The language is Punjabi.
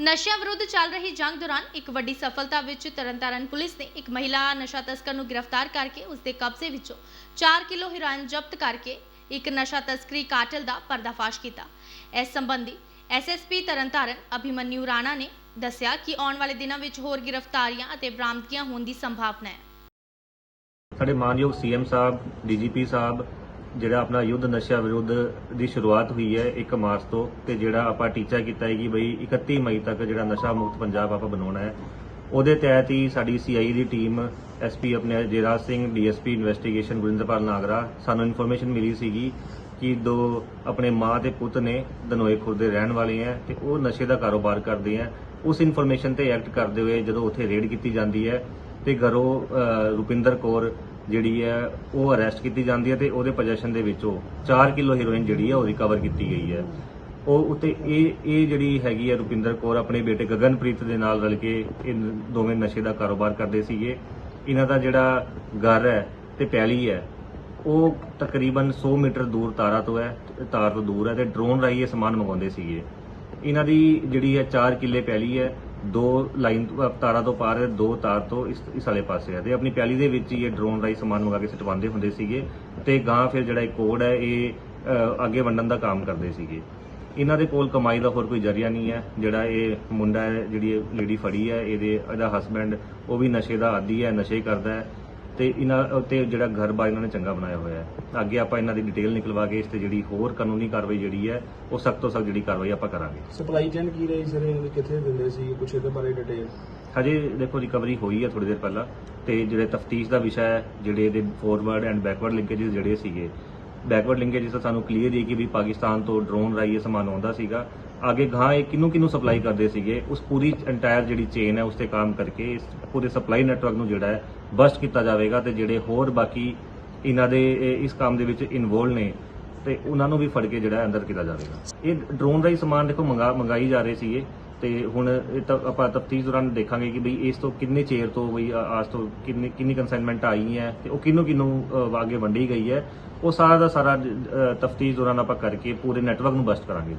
ਨਸ਼ਿਆਂ ਵਿਰੁੱਧ ਚੱਲ ਰਹੀ ਜੰਗ ਦੌਰਾਨ ਇੱਕ ਵੱਡੀ ਸਫਲਤਾ ਵਿੱਚ ਤਰਨਤਾਰਨ ਪੁਲਿਸ ਨੇ ਇੱਕ ਮਹਿਲਾ ਨਸ਼ਾ ਤਸਕਰ ਨੂੰ ਗ੍ਰਿਫਤਾਰ ਕਰਕੇ ਉਸ ਦੇ ਕਬਜ਼ੇ ਵਿੱਚੋਂ 4 ਕਿਲੋ ਹੈਰੋਇਨ ਜ਼ਬਤ ਕਰਕੇ ਇੱਕ ਨਸ਼ਾ ਤਸਕਰੀ ਕਾਟਲ ਦਾ ਪਰਦਾਫਾਸ਼ ਕੀਤਾ। ਇਸ ਸੰਬੰਧੀ ਐਸਐਸਪੀ ਤਰਨਤਾਰਨ ਅਭਿਮਨਿਊ ਰਾਣਾ ਨੇ ਦੱਸਿਆ ਕਿ ਆਉਣ ਵਾਲੇ ਦਿਨਾਂ ਵਿੱਚ ਹੋਰ ਗ੍ਰਿਫਤਾਰੀਆਂ ਅਤੇ ਬਰਾਮਦਗੀਆਂ ਹੋਣ ਦੀ ਸੰਭਾਵਨਾ ਹੈ। ਸਾਡੇ ਮਾਨਯੋਗ ਸੀਐਮ ਸਾਹਿਬ ਡੀਜੀਪੀ ਸਾਹਿਬ ਜਿਹੜਾ ਆਪਣਾ ਯੁੱਧ ਨਸ਼ਾ ਵਿਰੁੱਧ ਦੀ ਸ਼ੁਰੂਆਤ ਹੋਈ ਹੈ 1 ਮਾਰਚ ਤੋਂ, ਤੇ ਜਿਹੜਾ ਆਪਾਂ ਟੀਚਾ ਕੀਤਾ ਹੈ ਕਿ ਬਈ 31 ਮਈ ਤੱਕ ਜਿਹੜਾ ਨਸ਼ਾ ਮੁਕਤ ਪੰਜਾਬ ਆਪਾਂ ਬਣਾਉਣਾ ਹੈ। ਉਹਦੇ ਤਹਿਤ ਹੀ ਸਾਡੀ ਸੀਆਈ ਦੀ ਟੀਮ ਐਸਪੀ ਆਪਣੇ ਜੇਰਾਜ ਸਿੰਘ ਡੀਐਸਪੀ ਇਨਵੈਸਟੀਗੇਸ਼ਨ ਗੁਰਿੰਦਰਪਾਲ ਨਾਗਰਾ, ਸਾਨੂੰ ਇਨਫੋਰਮੇਸ਼ਨ ਮਿਲੀ ਸੀਗੀ ਕਿ ਦੋ ਆਪਣੇ ਮਾਂ ਤੇ ਪੁੱਤ ਨੇ ਦਨੋਏ ਖੁਰਦ ਦੇ ਰਹਿਣ ਵਾਲੇ ਹੈ ਤੇ ਉਹ ਨਸ਼ੇ ਦਾ ਕਾਰੋਬਾਰ ਕਰਦੇ ਹੈ। ਉਸ ਇਨਫੋਰਮੇਸ਼ਨ ਤੇ ਐਕਟ ਕਰਦੇ ਹੋਏ ਜਦੋਂ ਉੱਥੇ ਰੇਡ ਕੀਤੀ ਜਾਂਦੀ ਹੈ ਤੇ ਘਰੋਂ ਰੁਪਿੰਦਰ ਕੌਰ ਜਿਹੜੀ ਹੈ, ਉਹ ਅਰੈਸਟ ਕੀਤੀ ਜਾਂਦੀ ਹੈ ਤੇ ਉਹਦੇ ਪੋਜੀਸ਼ਨ ਦੇ ਵਿੱਚੋਂ 4 ਕਿਲੋ ਹੀਰੋਇਨ ਜਿਹੜੀ ਹੈ ਉਹ ਰਿਕਵਰ ਕੀਤੀ ਗਈ ਹੈ। ਉਹ ਉਤੇ ਇਹ ਇਹ ਜਿਹੜੀ ਹੈਗੀ ਹੈ ਰੁਪਿੰਦਰ ਕੌਰ ਆਪਣੇ ਬੇਟੇ ਗਗਨਪ੍ਰੀਤ ਦੇ ਨਾਲ ਰਲ ਕੇ ਇਹ ਦੋਵੇਂ ਨਸ਼ੇ ਦਾ ਕਾਰੋਬਾਰ ਕਰਦੇ ਸੀਗੇ। ਇਹਨਾਂ ਦਾ ਜਿਹੜਾ ਘਰ ਹੈ ਤੇ ਪੈਲੀ ਹੈ, ਉਹ ਤਕਰੀਬਨ 100 ਮੀਟਰ ਦੂਰ ਤਾਰਾ ਤੋਂ ਹੈ, ਤਾਰ ਤੋਂ ਦੂਰ ਹੈ ਤੇ ਡਰੋਨ ਰਾਹੀਂ ਇਹ ਸਮਾਨ ਮੰਗਾਉਂਦੇ ਸੀਗੇ। ਇਹਨਾਂ ਦੀ ਜਿਹੜੀ ਹੈ 4 ਕਿੱਲੇ ਪੈਲੀ ਹੈ ਦੋ ਲਾਈਨ ਤਾਰਾਂ ਤੋਂ ਪਾਰ ਦੋ ਤਾਰ ਤੋਂ ਇਸ ਇਸ ਵਾਲੇ ਪਾਸੇ ਹੈ। ਤੇ ਆਪਣੀ ਪਿਆਲੀ ਦੇ ਵਿੱਚ ਹੀ ਇਹ ਡਰੋਨ ਰਾਹੀਂ ਸਮਾਨ ਮੰਗਾ ਕੇ ਸਟਵਾਉਂਦੇ ਹੁੰਦੇ ਸੀਗੇ ਤੇ ਗਾਂ ਫਿਰ ਜਿਹੜਾ ਇਹ ਕੋਡ ਹੈ, ਇਹ ਅੱਗੇ ਵੰਡਣ ਦਾ ਕੰਮ ਕਰਦੇ ਸੀਗੇ। ਇਹਨਾਂ ਦੇ ਕੋਲ ਕਮਾਈ ਦਾ ਹੋਰ ਕੋਈ ਜ਼ਰੀਆ ਨਹੀਂ ਹੈ। ਜਿਹੜਾ ਇਹ ਮੁੰਡਾ ਹੈ, ਜਿਹੜੀ ਲੇਡੀ ਫੜੀ ਹੈ, ਇਹਦੇ, ਇਹਦਾ ਹਸਬੰਡ ਉਹ ਵੀ ਨਸ਼ੇ ਦਾ ਆਦੀ ਹੈ, ਨਸ਼ੇ ਕਰਦਾ ਹੈ। ਤੇ ਇਹਨਾਂ ਤੇ ਜਿਹੜਾ ਘਰ ਬਾਰ ਇਹਨਾਂ ਨੇ ਚੰਗਾ ਬਣਾਇਆ ਹੋਇਆ ਹੈ। ਅੱਗੇ ਆਪਾਂ ਇਹਨਾਂ ਦੀ ਡਿਟੇਲ ਨਿਕਲਵਾ ਕੇ ਇਸ ਤੇ ਜਿਹੜੀ ਹੋਰ ਕਾਨੂੰਨੀ ਕਾਰਵਾਈ ਜਿਹੜੀ ਹੈ ਉਹ ਸਖਤ ਤੋਂ ਸਖਤ ਜਿਹੜੀ ਕਾਰਵਾਈ ਆਪਾਂ ਕਰਾਂਗੇ। ਸਪਲਾਈ ਚੇਨ ਕੀ ਰਹੀ ਸਰ ਇਹਨਾਂ ਦੀ ਕਿੱਥੇ ਦਿੰਦੇ ਸੀ ਕੁਛ ਇਹਦੇ ਬਾਰੇ ਡਿਟੇਲ ਹਜੇ ਦੇਖੋ ਰਿਕਵਰੀ ਹੋਈ ਹੈ ਥੋੜੀ ਦੇਰ ਪਹਿਲਾਂ ਤੇ ਜਿਹੜੇ ਤਫਤੀਸ਼ ਦਾ ਵਿਸ਼ਾ ਹੈ ਜਿਹੜੇ ਇਹਦੇ ਫੋਰਵਰਡ ਐਂਡ ਬੈਕਵਰਡ ਲਿੰਕੇजेस ਜਿਹੜੇ ਸੀਗੇ ਬੈਕਵਰਡ ਲਿੰਕੇजेस ਤਾਂ ਸਾਨੂੰ ਕਲੀਅਰ ਹੈ ਕਿ ਵੀ ਪਾਕਿਸਤਾਨ ਤੋਂ ਡਰੋਨ ਰਾਹੀਂ ਇਹ ਸਮਾਨ ਆਉਂਦਾ ਸੀਗਾ। ਅੱਗੇ ਗਾਂ ਇਹ ਕਿਨੂੰ ਕਿਨੂੰ ਸਪਲਾਈ ਕਰਦੇ ਸੀਗੇ, ਉਸ ਪੂਰੀ ਇੰਟਾਇਰ ਜਿਹੜੀ ਚੇਨ ਹੈ, ਉਸ ਤੇ ਕੰਮ ਕਰਕੇ ਇਸ ਪੂਰੇ ਸਪਲਾਈ ਨੈਟਵਰਕ ਨੂੰ ਜਿਹੜਾ ਹੈ ਬਸਟ ਕੀਤਾ ਜਾਵੇਗਾ ਤੇ ਜਿਹੜੇ ਹੋਰ ਬਾਕੀ ਇਹਨਾਂ ਦੇ ਇਸ ਕੰਮ ਦੇ ਵਿੱਚ ਇਨਵੋਲਡ ਨੇ, ਤੇ ਉਹਨਾਂ ਨੂੰ ਵੀ ਫੜ ਕੇ ਜਿਹੜਾ ਅੰਦਰ ਕੀਤਾ ਜਾਵੇਗਾ। ਇਹ ਡਰੋਨ ਰਾਹੀਂ ਸਮਾਨ ਦੇਖੋ ਮੰਗਾ ਮੰਗਾਈ ਜਾ ਰਹੇ ਸੀਗੇ। ਤੇ ਹੁਣ ਇਹ ਤਾਂ ਆਪਾਂ ਤਫਤੀਸ਼ ਦੌਰਾਨ ਦੇਖਾਂਗੇ ਕਿ ਬਈ ਇਸ ਤੋਂ ਕਿੰਨੇ ਚੇਰ ਤੋਂ ਬਈ ਆ- ਆਜ ਤੋਂ ਕਿੰਨੀ ਕਿੰਨੀ ਕਨਸਾਈਨਮੈਂਟ ਆਈ ਹੈ ਤੇ ਉਹ ਕਿਹਨੂੰ ਕਿਹਨੂੰ ਅ, ਅੱਗੇ ਵੰਡੀ ਗਈ ਹੈ। ਉਹ ਸਾਰਾ ਦਾ ਸਾਰਾ ਤਫਤੀਸ਼ ਦੌਰਾਨ ਆਪਾਂ ਕਰਕੇ ਪੂਰੇ ਨੈਟਵਰਕ ਨੂੰ ਬਸਟ ਕਰਾਂਗੇ ਜੀ।